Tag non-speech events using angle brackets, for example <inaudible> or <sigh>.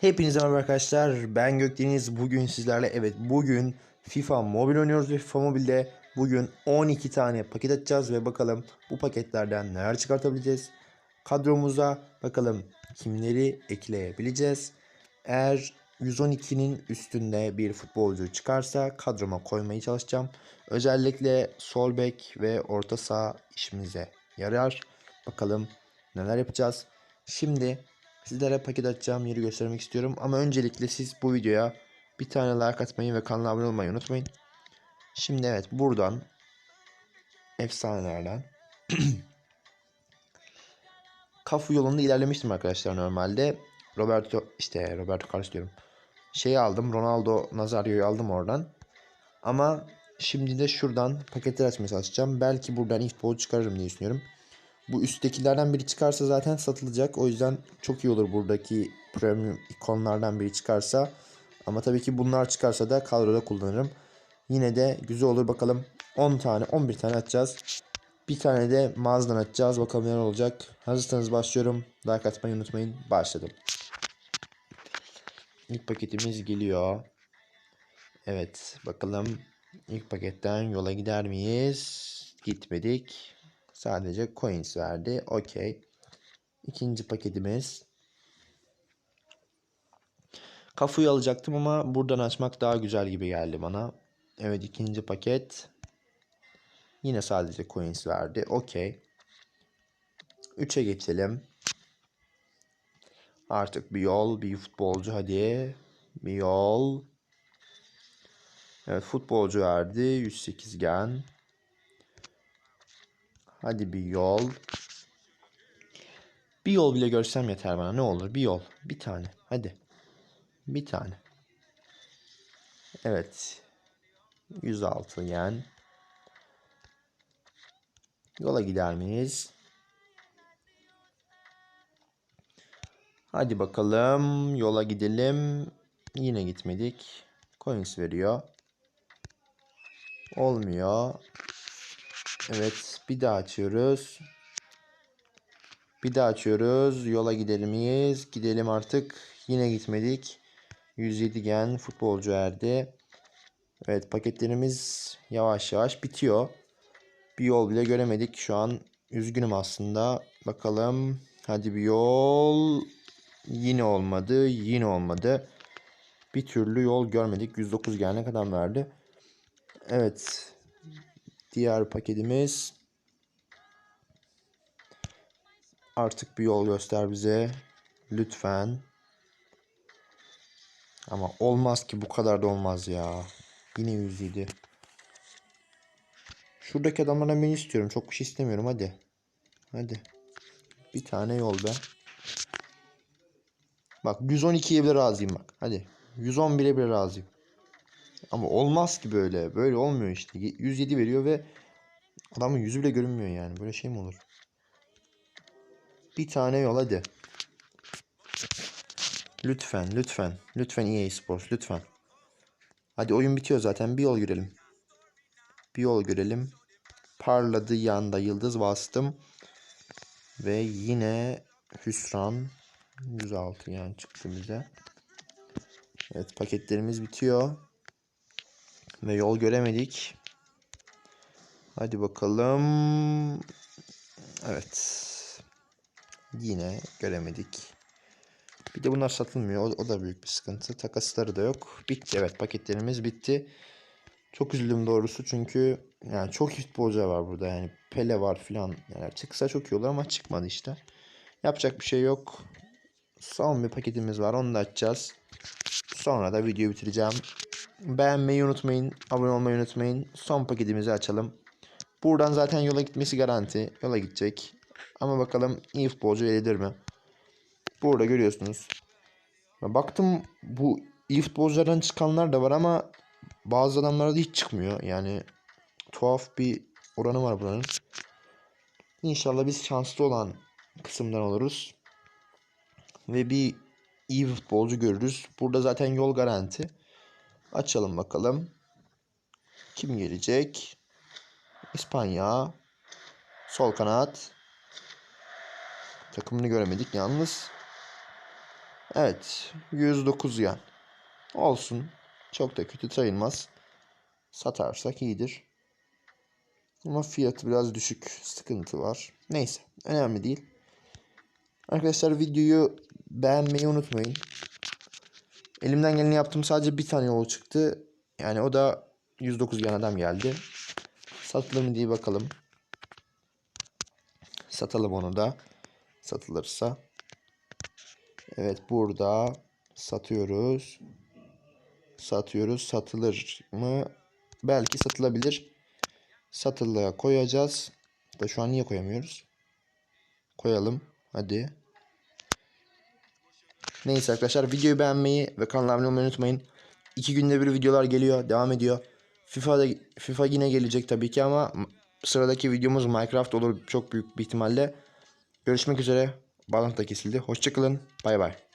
Hepinize merhaba arkadaşlar. Ben Gökdeniz. Bugün sizlerle evet bugün FIFA Mobil oynuyoruz ve FIFA Mobil'de bugün 12 tane paket açacağız ve bakalım bu paketlerden neler çıkartabileceğiz. Kadromuza bakalım kimleri ekleyebileceğiz. Eğer 112'nin üstünde bir futbolcu çıkarsa kadroma koymaya çalışacağım. Özellikle sol bek ve orta saha işimize yarar. Bakalım neler yapacağız. Şimdi Sizlere paket açacağım yeri göstermek istiyorum. Ama öncelikle siz bu videoya bir tane like atmayı ve kanala abone olmayı unutmayın. Şimdi evet buradan efsanelerden <clears throat> Kafu yolunda ilerlemiştim arkadaşlar normalde. Roberto işte Roberto Carlos diyorum. Şeyi aldım Ronaldo Nazario'yu aldım oradan. Ama şimdi de şuradan paketler açmaya çalışacağım. Belki buradan ilk futbol çıkarırım diye düşünüyorum. Bu üsttekilerden biri çıkarsa zaten satılacak. O yüzden çok iyi olur buradaki premium ikonlardan biri çıkarsa. Ama tabii ki bunlar çıkarsa da kadroda kullanırım. Yine de güzel olur bakalım. 10 tane 11 tane atacağız. Bir tane de mağazadan atacağız. Bakalım neler olacak. Hazırsanız başlıyorum. Like atmayı unutmayın. Başladım. İlk paketimiz geliyor. Evet bakalım ilk paketten yola gider miyiz? Gitmedik. Sadece coins verdi. Okey. İkinci paketimiz. Kafuyu alacaktım ama buradan açmak daha güzel gibi geldi bana. Evet ikinci paket. Yine sadece coins verdi. Okey. 3'e geçelim. Artık bir yol, bir futbolcu hadi. Bir yol. Evet futbolcu verdi. 108 gen. Hadi bir yol. Bir yol bile görsem yeter bana. Ne olur bir yol. Bir tane. Hadi. Bir tane. Evet. 106 yen. Yola gider miyiz? Hadi bakalım. Yola gidelim. Yine gitmedik. Coins veriyor. Olmuyor. Evet bir daha açıyoruz. Bir daha açıyoruz. Yola gidelim miyiz? Gidelim artık. Yine gitmedik. 107 gen futbolcu erdi. Evet paketlerimiz yavaş yavaş bitiyor. Bir yol bile göremedik. Şu an üzgünüm aslında. Bakalım. Hadi bir yol. Yine olmadı. Yine olmadı. Bir türlü yol görmedik. 109 gen ne kadar verdi? Evet. Diğer paketimiz. Artık bir yol göster bize. Lütfen. Ama olmaz ki bu kadar da olmaz ya. Yine 107. Şuradaki adamlardan beni istiyorum. Çok bir şey istemiyorum hadi. Hadi. Bir tane yol be. Bak 112'ye bile razıyım bak. Hadi. 111'e bile razıyım. Ama olmaz ki böyle. Böyle olmuyor işte. 107 veriyor ve adamın yüzü bile görünmüyor yani. Böyle şey mi olur? Bir tane yol hadi. Lütfen, lütfen. Lütfen EA Sports, lütfen. Hadi oyun bitiyor zaten. Bir yol görelim. Bir yol görelim. Parladı yanda yıldız bastım. Ve yine hüsran 106 yani çıktı bize. Evet paketlerimiz bitiyor. Ve yol göremedik. Hadi bakalım. Evet. Yine göremedik. Bir de bunlar satılmıyor. O, o da büyük bir sıkıntı. Takasları da yok. Bitti. Evet paketlerimiz bitti. Çok üzüldüm doğrusu çünkü yani çok futbolcu var burada yani Pele var filan. Yani çıksa çok iyi olur ama çıkmadı işte. Yapacak bir şey yok. Son bir paketimiz var. Onu da açacağız. Sonra da videoyu bitireceğim. Beğenmeyi unutmayın. Abone olmayı unutmayın. Son paketimizi açalım. Buradan zaten yola gitmesi garanti. Yola gidecek. Ama bakalım iyi futbolcu verilir mi? Burada görüyorsunuz. Baktım bu iyi futbolculardan çıkanlar da var ama bazı adamlara da hiç çıkmıyor. Yani tuhaf bir oranı var buranın. İnşallah biz şanslı olan kısımdan oluruz. Ve bir iyi futbolcu görürüz. Burada zaten yol garanti. Açalım bakalım. Kim gelecek? İspanya. Sol kanat. Takımını göremedik yalnız. Evet. 109 yan. Olsun. Çok da kötü sayılmaz. Satarsak iyidir. Ama fiyatı biraz düşük. Sıkıntı var. Neyse. Önemli değil. Arkadaşlar videoyu beğenmeyi unutmayın. Elimden geleni yaptım. Sadece bir tane yol çıktı. Yani o da 109 yan adam geldi. Satılır mı diye bakalım. Satalım onu da. Satılırsa. Evet burada satıyoruz. Satıyoruz. Satılır mı? Belki satılabilir. Satılığa koyacağız. Da şu an niye koyamıyoruz? Koyalım. Hadi. Neyse arkadaşlar videoyu beğenmeyi ve kanala abone olmayı unutmayın. İki günde bir videolar geliyor. Devam ediyor. FIFA'da FIFA yine gelecek tabii ki ama sıradaki videomuz Minecraft olur çok büyük bir ihtimalle. Görüşmek üzere. Bağlantı da kesildi. Hoşçakalın. Bay bay.